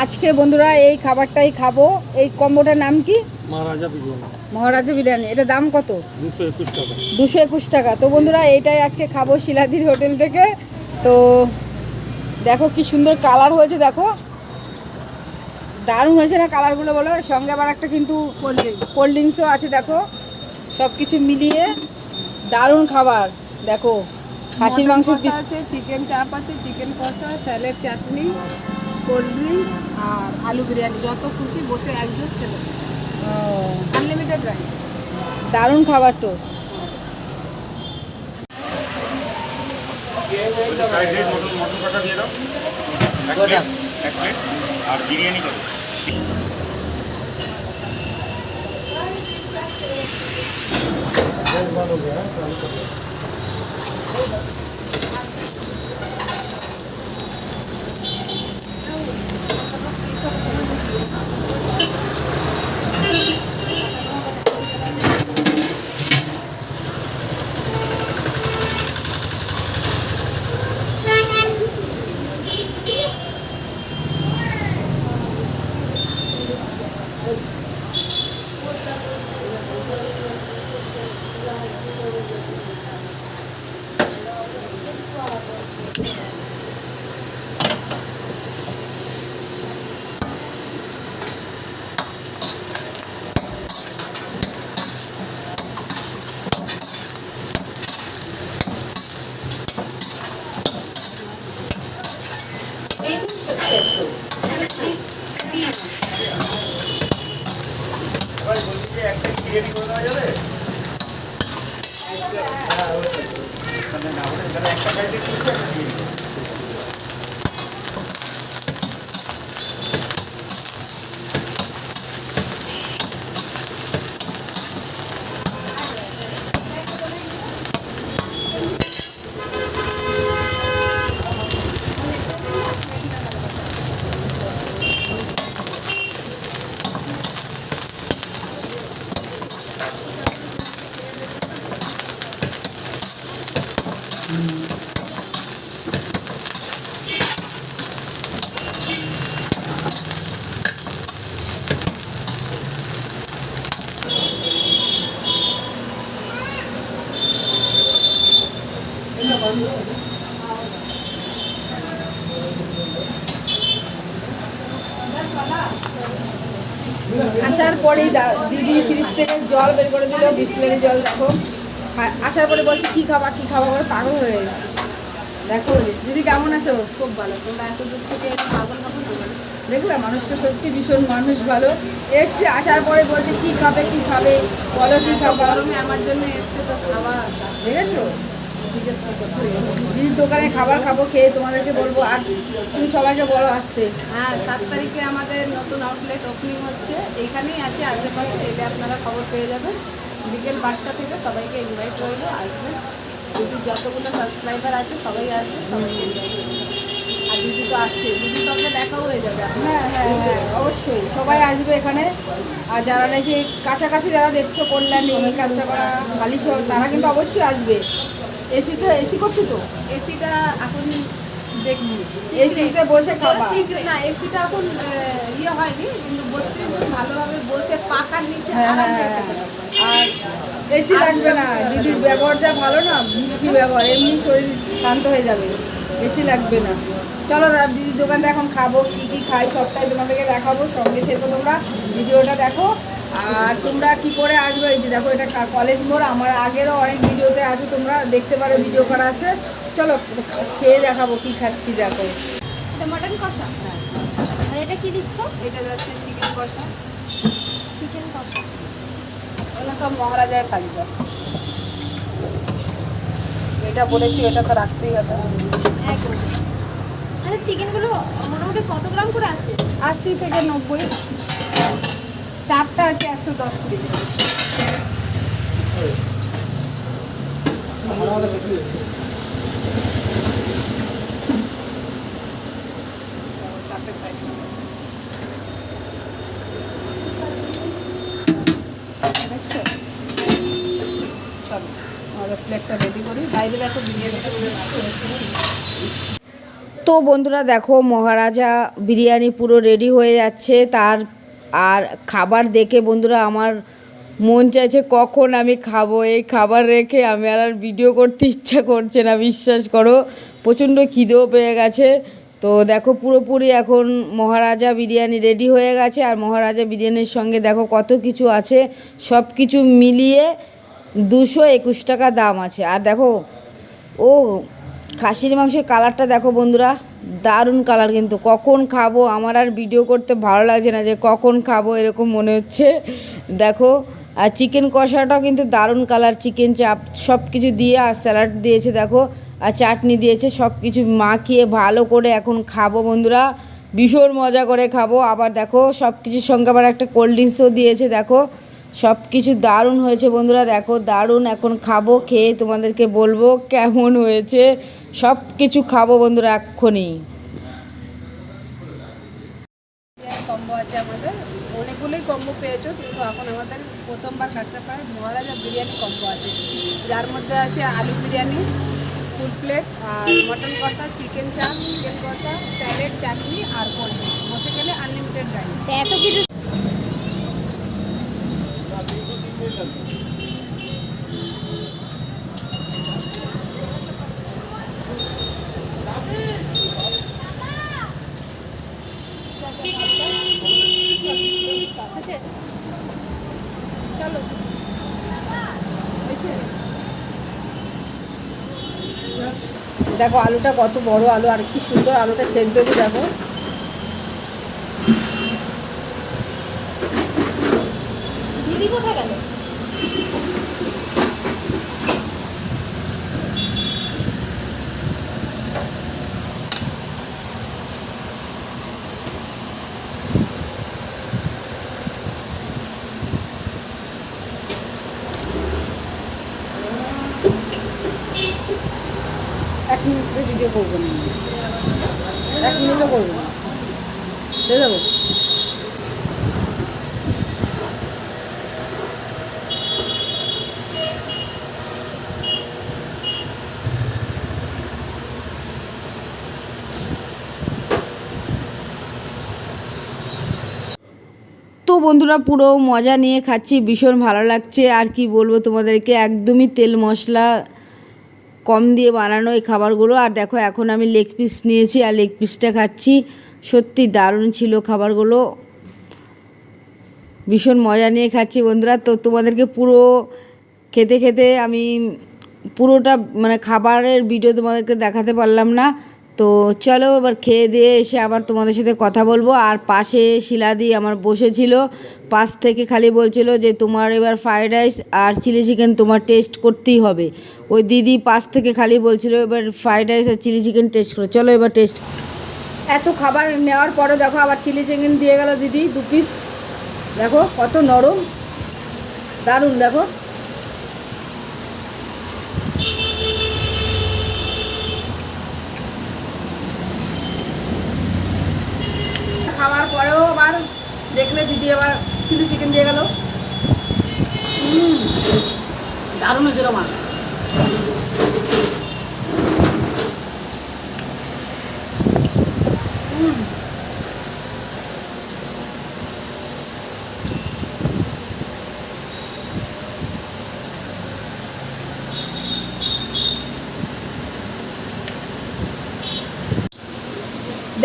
আজকে বন্ধুরা এই খাবারটাই খাব। এই কম্বোটার নাম কি? মহারাজা বিরিয়ানি। মহারাজা বিরিয়ানি। এটা দাম কত? দুশো একুশ টাকা। দুশো একুশ টাকা। তো বন্ধুরা এইটাই আজকে খাব শিলাদির হোটেল থেকে। তো দেখো কি সুন্দর কালার হয়েছে দেখো। দারুণ হয়েছে না কালারগুলো বলো? সঙ্গে আবার একটা কিন্তু কোল্ড ড্রিঙ্কসও আছে দেখো। সব কিছু মিলিয়ে দারুণ খাবার দেখো। খাসির মাংস পিস আছে চিকেন চাপ আছে চিকেন কষা স্যালাড চাটনি। কোল্ড ড্রিঙ্কস আর আলু বিরিয়ানি যত খুশি বসে একজন খেতে আনলিমিটেড রাইস দারুণ খাবার তো। মটন মটন কষা দিয়ে দাও এক প্লেট আসার পরেই দিদি ফ্রিজ থেকে জল বের করে দিল বিসলারি জল দেখো। আসার পরে বলছে কি খাবা কি খাবা? করে পাগল হয়ে গেছে। দেখো দিদি কেমন আছো? খুব ভালো। তোমরা এত দূর থেকে পাগল হবে না বলো? দেখলে মানুষটা সত্যি ভীষণ মানুষ ভালো। এসছে আসার পরে বলছে কি খাবে কি খাবে? বলো কি খাব? গরমে আমার জন্য এসছে তো খাওয়া। দেখেছ? দিদির দোকানে খাবার খাব খেয়ে তোমাদেরকে বলব। আর তুমি সবাইকে বলো আসতে। হ্যাঁ সাত তারিখে আমাদের নতুন আউটলেট ওপেনিং হচ্ছে। এইখানেই আছে আশেপাশে এলে আপনারা খবর পেয়ে যাবেন। বিকেল পাঁচটা থেকে সবাইকে ইনভাইট রইল আসবেন। দিদির যতগুলো সাবস্ক্রাইবার আছে সবাই আসবে সবাইকে আর দিদি তো আসছে দিদির সঙ্গে দেখাও হয়ে যাবে হ্যাঁ হ্যাঁ হ্যাঁ অবশ্যই। সবাই আসবে এখানে। আর যারা নাকি কাছাকাছি যারা দেখছ কল্যাণী কাঁচাপাড়া বালিশহর তারা কিন্তু অবশ্যই আসবে। এসি তো এসি করছ তো? এসিটা এখন এসিতে বসে খাবা। না এসিটা এখন ইয়ে হয়নি কিন্তু বত্রিশ জন ভালোভাবে বসে পাখার নিচে হ্যাঁ আরাম হ্যাঁ হ্যাঁ। আর এসি লাগবে না। দিদির ব্যবহার যা ভালো না মিষ্টি ব্যবহার এমনি শরীর শান্ত হয়ে যাবে। এসি লাগবে না। চলো দাদা দিদির দোকানে এখন খাব কী কী খাই সবটাই তোমাদেরকে দেখাবো। সঙ্গে থেকো তোমরা। ভিডিওটা দেখো। আর তোমরা কি করে আসবে? এই যে দেখো এটা কলেজ মোড়। আমার আগেরও অনেক ভিডিওতে আছে তোমরা দেখতে পারো ভিডিও করা আছে। চলো খেয়ে দেখাবো কি খাচ্ছি দেখো। এটা মটন কষা? আর এটা কি দিচ্ছ? এটা যাচ্ছে চিকেন কষা। চিকেন কষা। এগুলো সব মহারাজায় থাকবে। এটা বলেছি এটা তো রাখতেই হবে। একদম। আচ্ছা চিকেনগুলো মোটামুটি কত গ্রাম করে আছে? আশি থেকে নব্বই। চাপটা আছে একশো দশ তো বন্ধুরা দেখো মহারাজা বিরিয়ানি পুরো রেডি হয়ে যাচ্ছে। তার আর খাবার দেখে বন্ধুরা আমার মন চাইছে কখন আমি খাব, এই খাবার রেখে আমি আর আর ভিডিও করতে ইচ্ছা করছে না, বিশ্বাস করো। প্রচণ্ড খিদেও পেয়ে গেছে। তো দেখো পুরোপুরি এখন মহারাজা বিরিয়ানি রেডি হয়ে গেছে। আর মহারাজা বিরিয়ানির সঙ্গে দেখো কত কিছু আছে। সব কিছু মিলিয়ে দুশো একুশ টাকা দাম আছে। আর দেখো, ও খাসির মাংসের কালারটা দেখো বন্ধুরা, দারুণ কালার কিন্তু। কখন খাব? আমার আর ভিডিও করতে ভালো লাগছে না যে কখন খাব এরকম মনে হচ্ছে। দেখো, আর চিকেন কষাটাও কিন্তু দারুণ কালার। চিকেন চাপ সব কিছু দিয়ে, আর স্যালাড দিয়েছে দেখো, আর চাটনি দিয়েছে সব কিছু মাখিয়ে ভালো করে এখন খাব বন্ধুরা। ভীষণ মজা করে খাব। আবার দেখো সব কিছুর সঙ্গে আবার একটা কোল্ড ড্রিঙ্কসও দিয়েছে দেখো। সব কিছু দারুণ হয়েছে বন্ধুরা দেখো দারুণ এখন খাব খেয়ে তোমাদেরকে বলব কেমন হয়েছে। সব কিছু খাব বন্ধুরা এক্ষুনি। কম্বো আছে আমাদের। অনেকগুলোই কম্বো পেয়েছ কিন্তু এখন আমাদের প্রথমবার কাঁচরাপাড়ায় মহারাজা বিরিয়ানি কম্বো আছে। যার মধ্যে আছে আলু বিরিয়ানি ফুল প্লেট আর মটন কষা চিকেন চাপ চিকেন কষা স্যালেড চাটনি আর কোল্ড ড্রিঙ্ক বসে গেলে আনলিমিটেড আচ্ছা, এত কিছু দেখো আলুটা কত বড় আলু, আর কি সুন্দর আলুটা সেদ্ধ হয়েছে, দেখো। দিদি কোথায় গেল? এক মিনিটের ভিডিও করব না। এক মিনিটও করব না। দিয়ে দেবো? তো বন্ধুরা, পুরো মজা নিয়ে খাচ্ছি, ভীষণ ভালো লাগছে। আর কি বলব তোমাদেরকে, একদমই তেল মশলা কম দিয়ে বানানো এই খাবারগুলো। আর দেখো, এখন আমি লেগ পিস নিয়েছি আর লেগ পিসটা খাচ্ছি। সত্যি দারুণ ছিল খাবারগুলো। ভীষণ মজা নিয়ে খাচ্ছি বন্ধুরা। তো তোমাদেরকে পুরো খেতে খেতে আমি পুরোটা মানে খাবারের ভিডিও তোমাদেরকে দেখাতে পারলাম না। তো চলো এবার খেয়ে দিয়ে এসে আবার তোমাদের সাথে কথা বলব। আর পাশে শিলাদি আমার বসেছিল, পাশ থেকে খালি বলছিল যে তোমার এবার ফ্রাইড রাইস আর চিলি চিকেন তোমার টেস্ট করতেই হবে। ওই দিদি পাশ থেকে খালি বলছিল এবার ফ্রাইড রাইস আর চিলি চিকেন টেস্ট করো। চলো এবার টেস্ট এত খাবার নেওয়ার পরে দেখো আবার চিলি চিকেন দিয়ে গেল দিদি দু পিস দেখো কত নরম, দারুণ দেখো। খাওয়ার পরেও আবার দেখলে দিদি আবার চিলি চিকেন দিয়ে গেল। দারুণ হয়েছিল মা।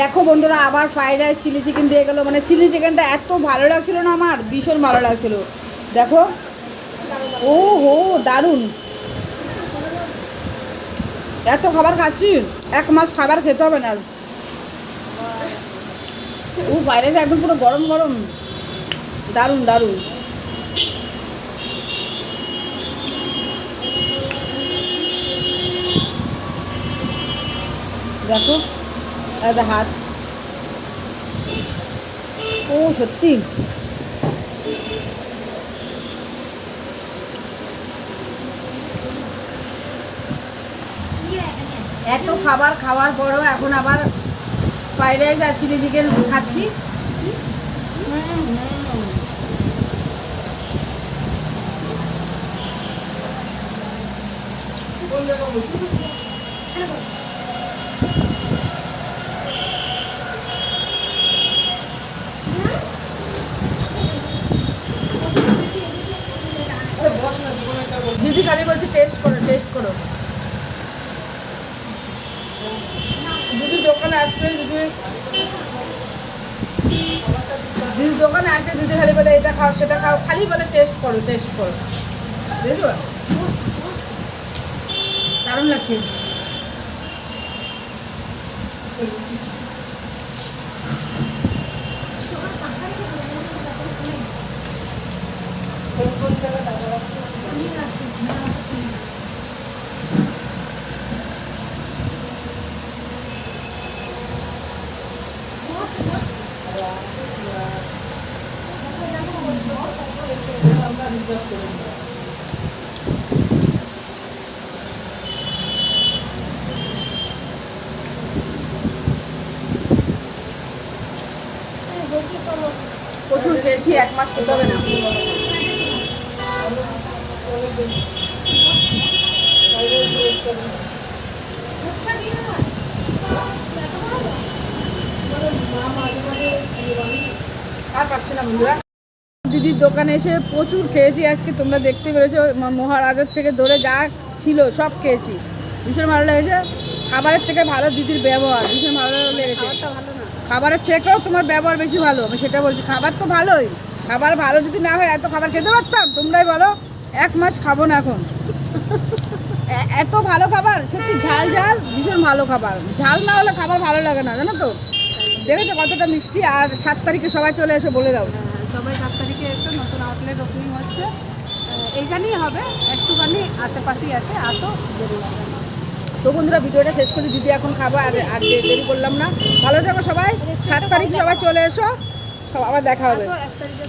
দেখো বন্ধুরা, আবার ফ্রাইড রাইস চিলি চিকেন দিয়ে গেলো। মানে চিলি চিকেনটা এত ভালো লাগছিল না আমার? ভীষণ ভালো লাগছিল। দেখো। ও হো, দারুণ। এত খাবার খাচ্ছি, এক মাস খাবার খেতে হবে না। ও ফ্রাইড রাইস একদম পুরো গরম গরম। দারুণ দারুণ। দেখো। হাত। ও, সত্যি? এত খাবার খাওয়ার পরেও এখন আবার ফ্রাইড রাইস আর চিলি চিকেন খাচ্ছি হুম, হুম। খালি বলছে টেস্ট করো টেস্ট করো দিদি দোকানে আসলে দিদি দিদি দোকানে আসলে দিদি খালি বলে এটা খাও, সেটা খাও, খালি বলে টেস্ট করো টেস্ট করো। বুঝলো দারুণ লাগছে। প্রচুর খেয়েছি, এক মাস খেতে হবে না। দিদির দোকানে এসে প্রচুর খেয়েছি আজকে, তোমরা দেখতে পেরেছ মহারাজার থেকে ধরে যা ছিল সব খেয়েছি। ভীষণ ভালো লেগেছে। খাবারের থেকে ভালো দিদির ব্যবহার, ভীষণ ভালো লেগেছে। খাবারের থেকেও তোমার ব্যবহার বেশি ভালো আমি সেটা বলছি। খাবার তো ভালোই। খাবার ভালো যদি না হয় এত খাবার খেতে পারতাম? তোমরাই বলো এক মাস খাব না এখন। এত ভালো খাবার সত্যি ঝাল ঝাল ভীষণ ভালো খাবার। ঝাল না হলে খাবার ভালো লাগে না জানো তো? দেখেছ কতটা মিষ্টি? আর সাত তারিখে সবাই চলে এসে বলে দাও। হ্যাঁ, সবাই সাত তারিখে এসো নতুন আউটলেট ওপেনিং হচ্ছে। এইখানেই হবে একটুখানি আশেপাশেই আছে আসো না। তো বন্ধুরা, ভিডিওটা শেষ করি। দিদি এখন খাব, আর আর দেরি করলাম না। ভালো থাকো সবাই। সাত তারিখ সবাই চলে এসো। সব আবার দেখা হবে।